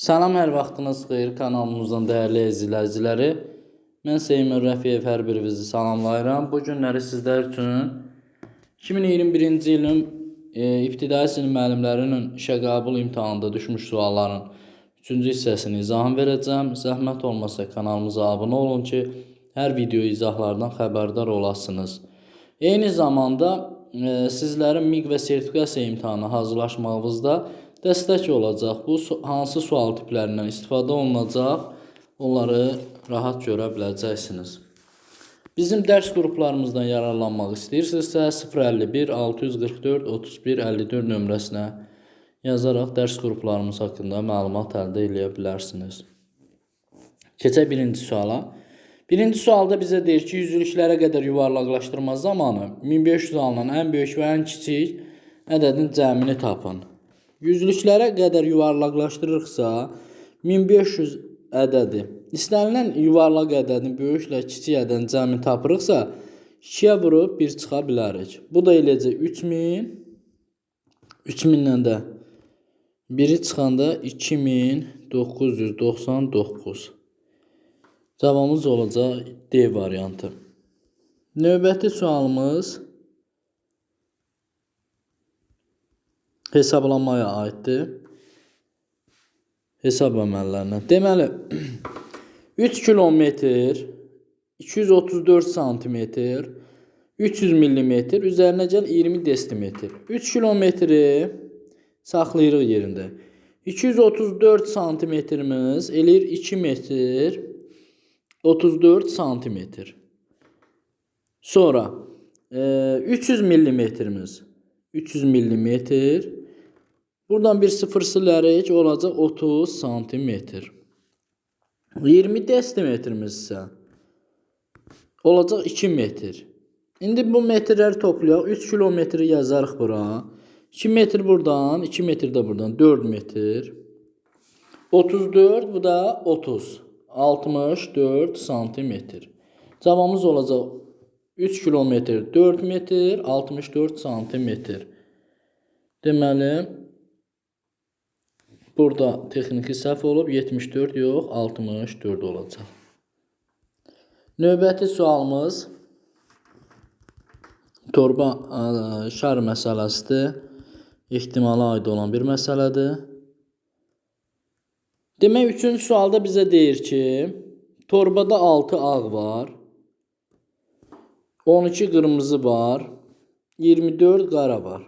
Salam, hər vaxtınız xeyir kanalımızın dəyərli izləyiciləri. Mən Seymur Rəfiyev hər birinizi salamlayıram. Bu günləri sizlər üçün 2021-ci ilin e, ibtidai sinif müəllimlərinin işə qəbul imtahanında düşmüş sualların 3-cü hissəsini izahını verəcəm. Zəhmət olmasa kanalımıza abunə olun ki, hər video izahlardan xəbərdar olasınız. Eyni zamanda e, sizlərin MİQ və sertifikasiya imtahanına hazırlaşmağınızda dəstək olacaq. Bu hansı sual tiplərindən istifadə olunacaq, onları rahat görə biləcəksiniz. Bizim dərs qruplarımızdan yararlanmaq istəyirsinizsə 051 644 31 54 nömrəsinə yazaraq dərs qruplarımız haqqında məlumat əldə edə bilərsiniz. Keçək birinci suala. Birinci sualda bizə deyir ki, yüzlüklərə qədər yuvarlaqlaşdırma zamanı 1500 alınan ən böyük və ən kiçik ədədin cəmini tapın. Yüzlüklərə qədər yuvarlaqlaşdırırıqsa 1500 ədədi istənilən yuvarlaq ədədin böyüklə kiçik ədədin cəmini tapırıqsa 2-yə vurub 1 çıxa bilərik. Bu da eləcə 3000 3000-dən də 1-i çıxanda 2999. Cavabımız olacaq D variantı. Növbəti sualımız hesablamaya aiddir. Hesab əməllərinə. Deməli 3 kilometr 234 santimetr 300 millimetr üzərinə gəl 20 desimetr. 3 kilometri saxlayırıq yerində. 234 santimetrimiz eləyir 2 metr 34 santimetr. Sonra e, 300 millimetrimiz 300 millimetr Buradan bir sıfır silərik, olacaq 30 santimetr. 20 desimetrimiz isə olacaq 2 metr. İndi bu metrləri toplayaq. 3 kilometri yazarıq bura. 2 metr buradan, 2 metr də buradan. 4 metr. 34, bu da 30. 64 santimetr. Cavabımız olacaq 3 kilometr 4 metr 64 santimetr. Deməli, burada texniki səhv olub 74 yox 64 olacaq. Növbəti sualımız torba ə, şar məsələsidir. ehtimala aid olan bir məsələdir. Demək, üçüncü sualda bizə deyir ki, torbada 6 ağ var, 12 qırmızı var, 24 qara var.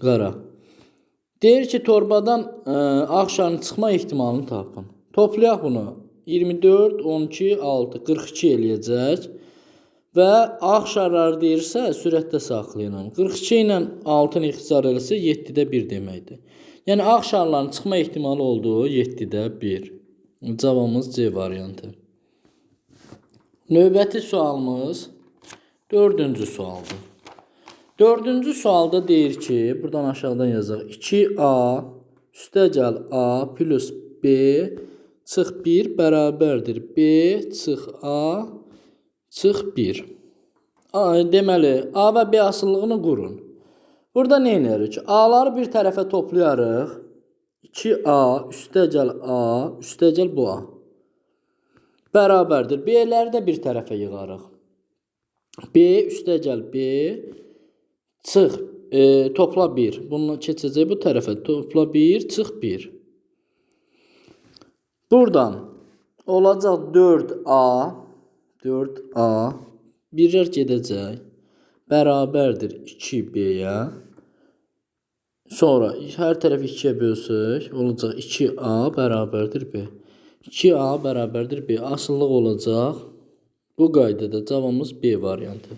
Qara. Deyir ki, torbadan ə, ağ şarın çıxma ehtimalını tapın. Toplayaq bunu. 24, 12, 6, 42 eləyəcək. Və ağ şarları deyirsə, sürətdə saxlayın. 42 ilə 6-nı ixtisar eləsə 7-də 1 deməkdir. Yəni ağ şarların çıxma ehtimalı olduğu 7-də 1. Cavabımız C variantı. Növbəti sualımız 4-cü sualdır. Dördüncü sualda deyir ki, buradan aşağıdan yazaq. 2A üstə gəl A plus B çıx 1 bərabərdir. B çıx A çıx 1. A, deməli, A və B asıllığını qurun. Burada nə edirik? A-ları bir tərəfə toplayarıq. 2A üstə gəl A üstə gəl bu A. Bərabərdir. B-ləri də bir tərəfə yığarıq. B üstə gəl B Çıx. E, topla 1. Bunu keçəcək bu tərəfə. Topla 1, çıx 1. Buradan olacaq 4A 4A birlər gedəcək. Bərabərdir 2B-yə. Sonra hər tərəfi 2-yə bölsək, olacaq 2A bərabərdir B. 2A bərabərdir B. Asıllıq olacaq. Bu qaydada cavabımız B variantı.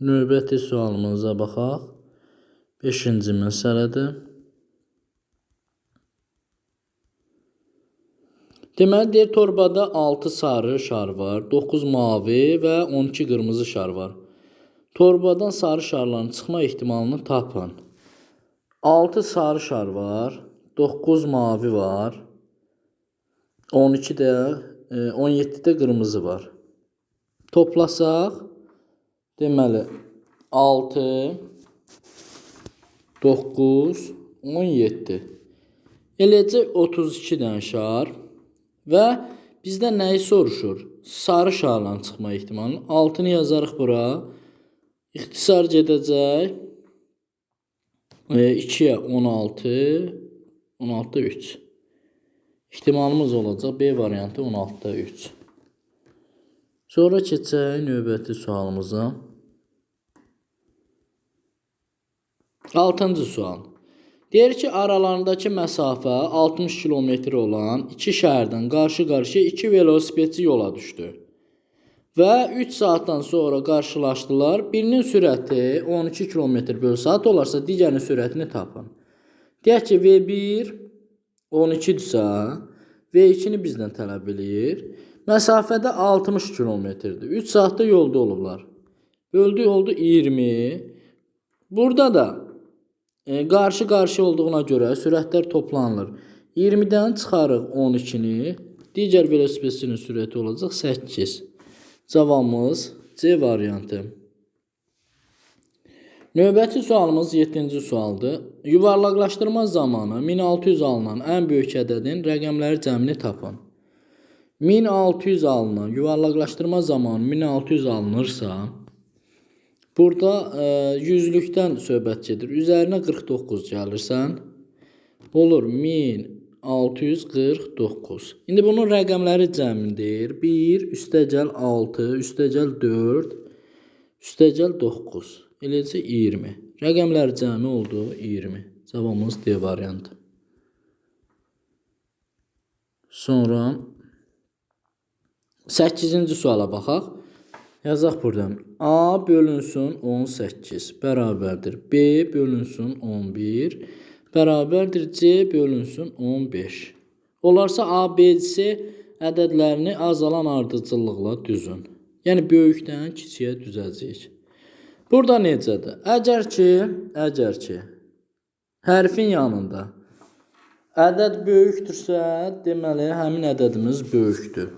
Növbəti sualımıza baxaq. 5-ci məsələdir. Deməli, deyir, torbada 6 sarı şar var, 9 mavi və 12 qırmızı şar var. Torbadan sarı şarların çıxma ehtimalını tapın. 6 sarı şar var, 9 mavi var, 12 də, e, 17 də qırmızı var. Toplasaq, deməli 6 9, 17. Eləcə 32 dənə şar və bizdən nəyi soruşur? Sarı şarla çıxma ehtimalını. Altını yazarıq bura. İxtisar gedəcək. E, 2-yə 16, 16-da 3. İhtimalımız olacaq B variantı 16-da 3. Sonra keçək növbəti sualımıza. 6-cı sual. Deyir ki, aralarındakı məsafə 60 kilometr olan iki şəhərdən qarşı-qarşıya iki velosipedçi yola düşdü. Və 3 saatdan sonra qarşılaşdılar. Birinin sürəti 12 km/saat olarsa, digərinin sürətini tapın. Deyək ki, V1 12-dirsə, V2-ni bizdən tələb eləyir. Məsafədə 60 kilometrdir. 3 saatda yolda olurlar. Böldü oldu 20. Burada da qarşı-qarşı olduğuna görə sürətlər toplanılır. 20-dən çıxarıq 12-ni. Digər velosipedçinin sürəti olacaq 8. Cavabımız C variantı. Növbəti sualımız 7-ci sualdır. Yuvarlaqlaşdırma zamanı 1600 alınan ən böyük ədədin rəqəmləri cəmini tapın. 1600 alınan yuvarlaqlaşdırma zamanı 1600 alınırsa, burada e, yüzlükdən söhbət gedir. Üzərinə 49 gəlirsən, olur 1649. İndi bunun rəqəmləri cəmidir. 1 üstəgəl 6, üstəgəl 4, üstəgəl 9. Eləcə 20. Rəqəmlər cəmi oldu 20. Cavabımız D variantı. Sonra 8-ci suala baxaq. Yazaq buradan. A bölünsün 18 bərabərdir. B bölünsün 11 bərabərdir. C bölünsün 15. Olarsa A, B, C ədədlərini azalan ardıcıllıqla düzün. Yəni böyükdən kiçiyə düzəcəyik. Burada necədir? Əgər ki, əgər ki hərfin yanında ədəd böyükdürsə, deməli həmin ədədimiz böyükdür.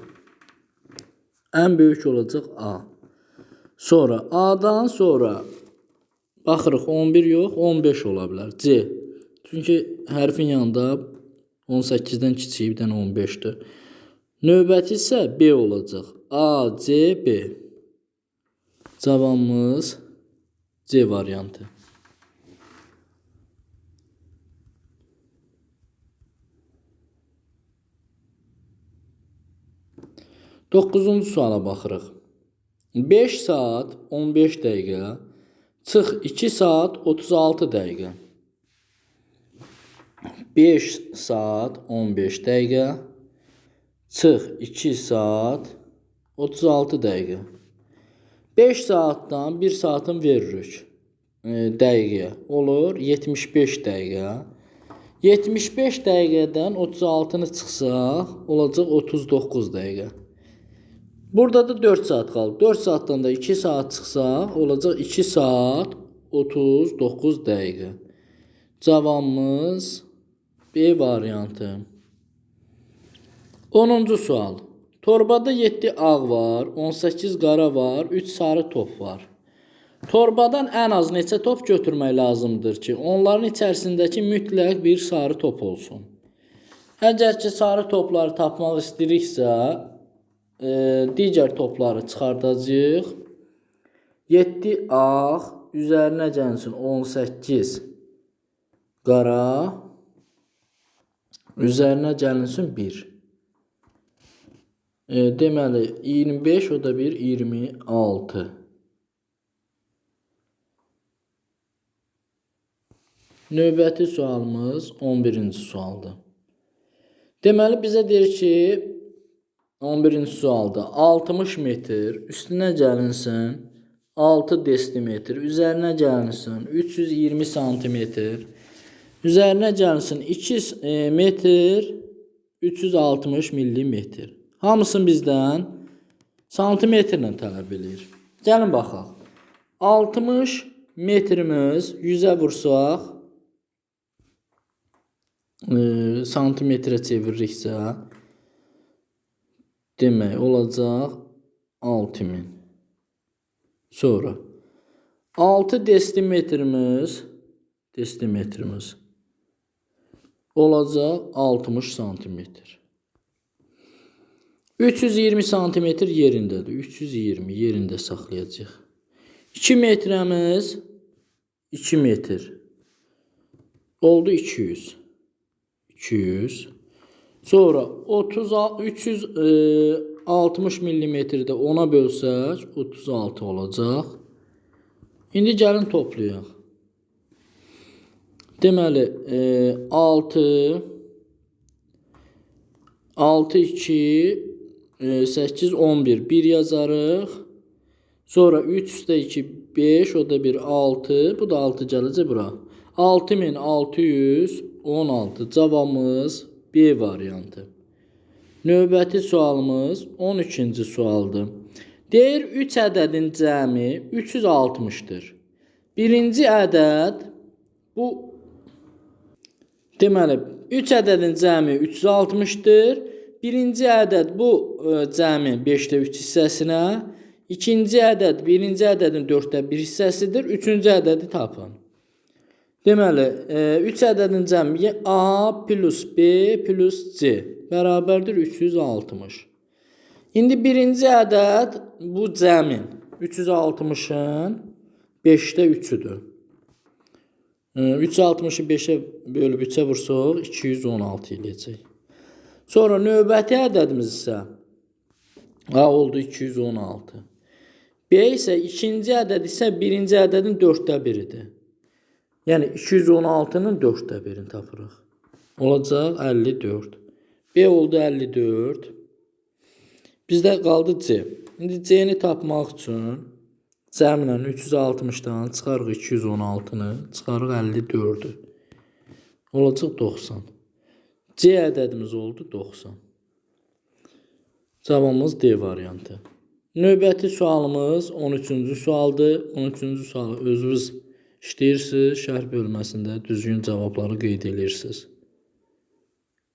Ən böyük olacaq A. Sonra A-dan sonra baxırıq 11 yox, 15 ola bilər. C. Çünki hərfin yanında 18-dən kiçik bir dənə 15-dir. Növbəti isə B olacaq. A, C, B. Cavabımız C variantı. Doqquzuncu suala baxırıq. 5 saat 15 dəqiqə çıx 2 saat 36 dəqiqə. 5 saat 15 dəqiqə çıx 2 saat 36 dəqiqə. 5 saatdan 1 saatın veririk dəqiqəyə. Olur 75 dəqiqə. 75 dəqiqədən 36-nı çıxsaq, olacaq 39 dəqiqə. Burada da 4 saat qaldı. 4 saatdan da 2 saat çıxsaq, olacaq 2 saat 39 dəqiqə. Cavabımız B variantı. 10-cu sual. Torbada 7 ağ var, 18 qara var, 3 sarı top var. Torbadan ən az neçə top götürmək lazımdır ki, onların içərisindəki mütləq bir sarı top olsun. Əgər ki, sarı topları tapmaq istəyiriksə, e, digər topları çıxardacağıq. 7 ağ üzərinə gəlsin 18 qara üzərinə gəlinsin 1. E, deməli 25 o da bir 26. Növbəti sualımız 11-ci sualdır. Deməli bizə deyir ki 11-ci sualda 60 metr üstünə gəlinsin 6 desimetr, üzərinə gəlinsin 320 santimetr, üzərinə gəlinsin 2 e, metr 360 millimetr. Hamısını bizdən santimetrlə tələb eləyir. Gəlin baxaq. 60 metrimiz 100-ə vursaq e, santimetrə çeviririksə demək olacaq 6000. Sonra 6 desimetrimiz desimetrimiz olacaq 60 santimetr. 320 santimetr yerindədir. 320 yerində saxlayacaq. 2 metrəmiz 2 metr. Oldu 200. 200. Sonra 30 360 millimetrdə 10-a bölsək 36 olacaq. İndi gəlin toplayaq. Deməli, e, 6 6 2 e, 8 11 1 yazarıq. Sonra 3 üstə 2 5 o da bir 6. Bu da 6 gələcək bura. 6616 cavabımız B variantı. Növbəti sualımız 13-cü sualdır. Deyir 3 ədədin cəmi 360-dır. Birinci ədəd bu deməli 3 ədədin cəmi 360-dır. Birinci ədəd bu ə, cəmi 5-də 3 hissəsinə, ikinci ədəd birinci ədədin 4-də 1 hissəsidir. Üçüncü ədədi tapın. Deməli, 3 ədədin cəmi A plus B plus C bərabərdir 360. İndi birinci ədəd bu cəmin 360-ın 5-də 3-üdür. 360-ı 5-ə bölüb 3-ə vursaq 216 eləyəcək. Sonra növbəti ədədimiz isə A oldu 216. B isə ikinci ədəd isə birinci ədədin 4-də 1-idir. Yəni 216-nın 4-də 1-ini tapırıq. Olacaq 54. B oldu 54. Bizdə qaldı C. İndi C-ni tapmaq üçün cəmlə 360-dan çıxarıq 216-nı, çıxarıq 54-ü. Olacaq 90. C ədədimiz oldu 90. Cavabımız D variantı. Növbəti sualımız 13-cü sualdır. 13-cü sualı özünüz işləyirsiniz, şərh bölməsində düzgün cavabları qeyd edirsiniz.